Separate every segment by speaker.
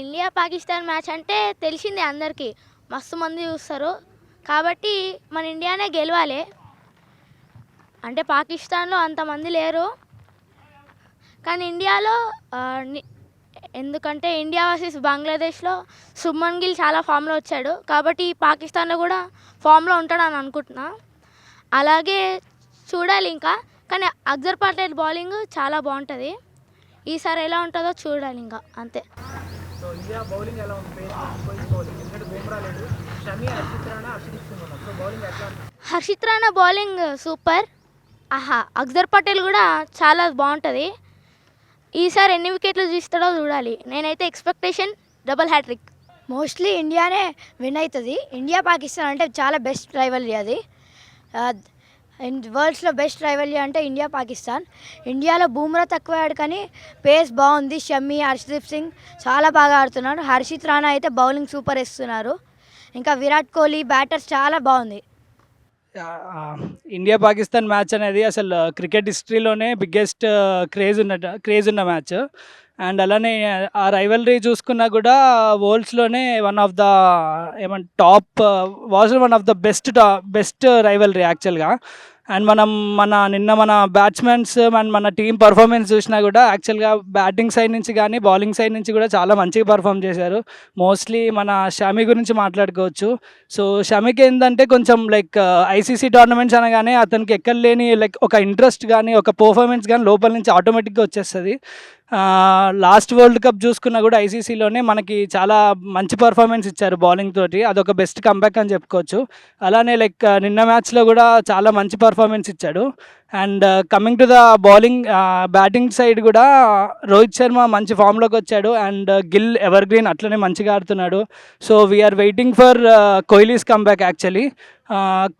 Speaker 1: India Pakistan match
Speaker 2: అంటే తెలిసిందే అందరికీ. మస్తు మంది చూస్తారు. కాబట్టి మన ఇండియానే గెలవాలి. అంటే పాకిస్తాన్లో అంతమంది లేరు. కానీ ఇండియాలో ఎందుకంటే ఇండియా వర్సెస్ బంగ్లాదేశ్లో సుమన్ గిల్ చాలా ఫామ్లో వచ్చాడు. కాబట్టి పాకిస్తాన్లో కూడా ఫామ్లో ఉంటాడని అనుకుంటున్నా. అలాగే చూడాలి ఇంకా. కానీ అక్జర్ పటేల్ బౌలింగ్ చాలా బాగుంటుంది. ఈసారి ఎలా ఉంటుందో చూడాలి ఇంకా అంతే.
Speaker 1: సో ఇండియా బౌలింగ్ ఎలా ఉంది? పేస్ పేస్ బౌలింగ్ ఎందుకంటే బుమ్రా లేడు షమి హర్షిత్ రాణా సో బౌలింగ్ ఎట్లా ఉంది?
Speaker 2: Harshit Rana bowling super. ఆహా అక్జర్ పటేల్ కూడా చాలా బాగుంటుంది. ఈసారి ఎన్ని వికెట్లు తీస్తాడో చూడాలి. నేనైతే ఎక్స్పెక్టేషన్ డబల్ హ్యాట్రిక్
Speaker 3: మోస్ట్లీ ఇండియానే విన్ అవుతుంది. ఇండియా పాకిస్తాన్ అంటే చాలా బెస్ట్ రైవల్రీ అది. అండ్ వరల్డ్స్లో బెస్ట్ రైవల్రీ అంటే ఇండియా పాకిస్తాన్. ఇండియాలో బూమ్రా తక్కువ ఆడు కానీ పేస్ బాగుంది. షమ్మి హర్షదీప్ సింగ్ చాలా బాగా ఆడుతున్నాడు హర్షిత్ రాణా అయితే బౌలింగ్ సూపర్ ఇస్తున్నారు ఇంకా విరాట్ కోహ్లీ బ్యాటర్స్ చాలా బాగుంది.
Speaker 4: ఇండియా పాకిస్తాన్ మ్యాచ్ అనేది అసలు క్రికెట్ హిస్టరీలోనే బిగ్గెస్ట్ క్రేజ్ ఉన్న క్రేజ్ ఉన్న మ్యాచ్. అండ్ అలానే ఆ రైవలరీ చూసుకున్నా కూడా వరల్డ్స్లోనే వన్ ఆఫ్ ద ఏమంటే top was one of the best best rivalry యాక్చువల్గా అండ్ మనం మన నిన్న మన బ్యాట్స్మెన్స్ అండ్ మన టీం పర్ఫార్మెన్స్ చూసినా కూడా యాక్చువల్గా బ్యాటింగ్ సైడ్ నుంచి కానీ బౌలింగ్ సైడ్ నుంచి కూడా చాలా మంచిగా పర్ఫామ్ చేశారు. మోస్ట్లీ మన షమి గురించి మాట్లాడుకోవచ్చు. సో షమికి ఏంటంటే కొంచెం లైక్ ఐసీసీ టోర్నమెంట్స్ అనగానే అతనికి ఎక్కడ లేని లైక్ ఒక ఇంట్రెస్ట్ కానీ ఒక పర్ఫార్మెన్స్ కానీ లోపల నుంచి ఆటోమేటిక్గా వచ్చేస్తుంది. లాస్ట్ వరల్డ్ కప్ చూసుకున్నా కూడా ఐసీసీలోనే మనకి చాలా మంచి పర్ఫార్మెన్స్ ఇచ్చారు బౌలింగ్ తోటి. అదొక బెస్ట్ కంబ్యాక్ అని చెప్పుకోవచ్చు. అలానే లైక్ నిన్న మ్యాచ్లో కూడా చాలా మంచి పర్ఫార్మెన్స్ ఇచ్చాడు. And coming to the bowling batting side కూడా రోహిత్ శర్మ మంచి ఫామ్లోకి వచ్చాడు. అండ్ గిల్ ఎవర్ గ్రీన్ అట్లనే మంచిగా ఆడుతున్నాడు. So we are waiting for Kohli's comeback actually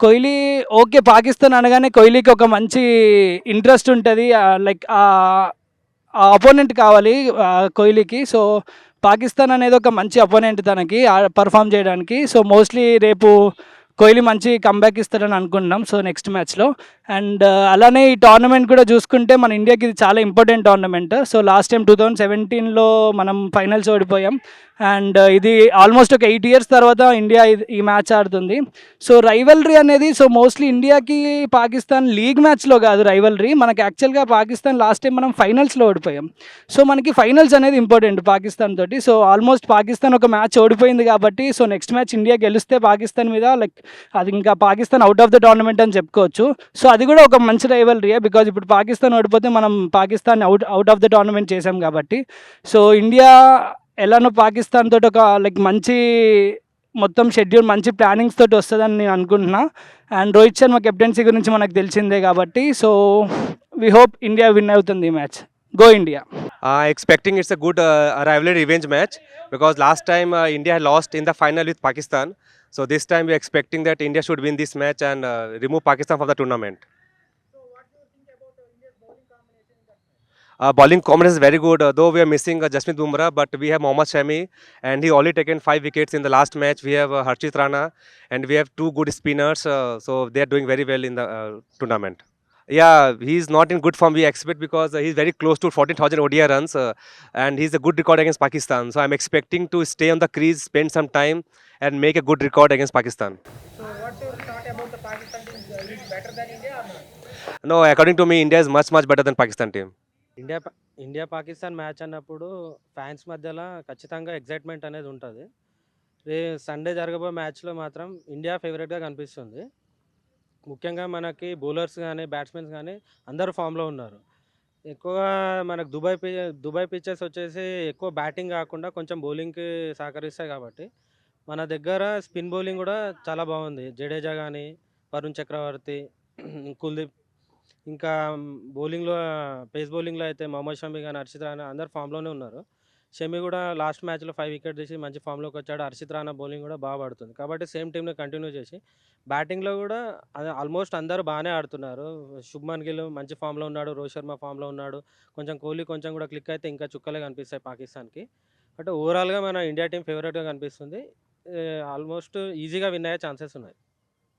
Speaker 4: Kohli okay Pakistan అనగానే కోహ్లీకి ఒక మంచి ఇంట్రెస్ట్ ఉంటుంది. లైక్ అపోనెంట్ కావాలి కోహ్లీకి. సో పాకిస్తాన్ అనేది ఒక మంచి అపోనెంట్ తనకి పర్ఫామ్ చేయడానికి. సో మోస్ట్లీ రేపు కోహ్లీ మంచి కంబ్యాక్ ఇస్తారని అనుకుంటున్నాం. సో నెక్స్ట్ మ్యాచ్లో అండ్ అలానే ఈ టోర్నమెంట్ కూడా చూసుకుంటే మన ఇండియాకి ఇది చాలా important tournament. So last time two thousand సెవెంటీన్లో మనం ఫైనల్స్ ఓడిపోయాం. అండ్ ఇది ఆల్మోస్ట్ ఒక ఎయిట్ ఇయర్స్ తర్వాత ఇండియా ఈ మ్యాచ్ ఆడుతుంది. సో రైవలరీ అనేది సో మోస్ట్లీ ఇండియాకి పాకిస్తాన్ లీగ్ మ్యాచ్లో కాదు రైవలరీ. మనకి యాక్చువల్గా పాకిస్తాన్ లాస్ట్ టైం మనం ఫైనల్స్లో ఓడిపోయాం. సో మనకి ఫైనల్స్ అనేది ఇంపార్టెంట్ పాకిస్తాన్ తోటి. సో ఆల్మోస్ట్ పాకిస్తాన్ ఒక మ్యాచ్ ఓడిపోయింది కాబట్టి సో నెక్స్ట్ మ్యాచ్ ఇండియా గెలిస్తే పాకిస్తాన్ మీద లైక్ అది ఇంకా Pakistan out of the tournament అని చెప్పుకోవచ్చు. సో అది కూడా ఒక మంచి రైవలరీయే బికాజ్ ఇప్పుడు పాకిస్తాన్ ఓడిపోతే మనం Pakistan out out of the tournament చేసాం కాబట్టి. సో ఇండియా ఎలానో పాకిస్తాన్ తోటి ఒక లైక్ మంచి మొత్తం షెడ్యూల్ మంచి ప్లానింగ్స్ తోటి వస్తుందని నేను అనుకుంటున్నా. అండ్ రోహిత్ శర్మ కెప్టెన్సీ గురించి మనకు తెలిసిందే కాబట్టి so we hope India win అవుతుంది ఈ match go India
Speaker 5: Uh, expecting it's a good uh, rivalry revenge match because last time uh, India final lost in the final with Pakistan. So this time we're expecting that India should win this match and uh, remove Pakistan from the tournament. So what do you think about Uh, bowling combination Bowling combination is very good, uh, though we are missing uh, Jasprit Bumrah, but we have Mohammad Shami and he already taken five wickets in the last match. We have uh, Harshit Rana and we have two good spinners, uh, so they are doing very well in the uh, tournament. Yeah, he's not in good form. We expect because uh, he's very close to 14,000 ODI runs, uh, and he's a good record against Pakistan. So I'm expecting to stay on the crease, spend some time, and make a good record against Pakistan.
Speaker 1: India are not
Speaker 5: No, according to me, India is much much better than Pakistan team.
Speaker 6: India India Pakistan match అన్నప్పుడు fans మధ్యలో ఖచ్చితంగా excitement అనేది ఉంటుంది. రే Sunday జరగబోయే మ్యాచ్లో మాత్రం India ఫేవరెట్గా కనిపిస్తుంది. ముఖ్యంగా మనకి బౌలర్స్ కానీ బ్యాట్స్మెన్స్ కానీ అందరూ ఫామ్లో ఉన్నారు. ఎక్కువగా మనకు దుబాయ్ పి దుబాయ్ పిచ్చెస్ వచ్చేసి ఎక్కువ బ్యాటింగ్ కాకుండా కొంచెం బౌలింగ్కి సహకరిస్తాయి కాబట్టి మన దగ్గర స్పిన్ బౌలింగ్ కూడా చాలా బాగుంది. జడేజా కానీ వరుణ్ చక్రవర్తి కుల్దీప్. ఇంకా బౌలింగ్లో పేస్ బౌలింగ్లో అయితే మొహమ్మద్ షమి కానీ హర్షిత్ రాణా అందరు ఫామ్లోనే ఉన్నారు. షమి కూడా లాస్ట్ మ్యాచ్లో ఫైవ్ వికెట్ తీసి మంచి ఫామ్లోకి వచ్చాడు. హర్షిత్ రాణా బౌలింగ్ కూడా బాగా పడుతుంది కాబట్టి సేమ్ టీంని కంటిన్యూ చేసి బ్యాటింగ్లో కూడా ఆల్మోస్ట్ అందరూ బాగానే ఆడుతున్నారు. శుభ్మన్ గిల్ మంచి ఫామ్లో ఉన్నాడు. రోహిత్ శర్మ ఫామ్లో ఉన్నాడు. కొంచెం కోహ్లీ కొంచెం కూడా క్లిక్ అయితే ఇంకా చుక్కలే కనిపిస్తాయి పాకిస్తాన్కి. అంటే ఓవరాల్గా మన ఇండియా టీం ఫేవరెట్గా కనిపిస్తుంది. ఆల్మోస్ట్ ఈజీగా విన్ అయ్యే ఛాన్సెస్ ఉన్నాయి.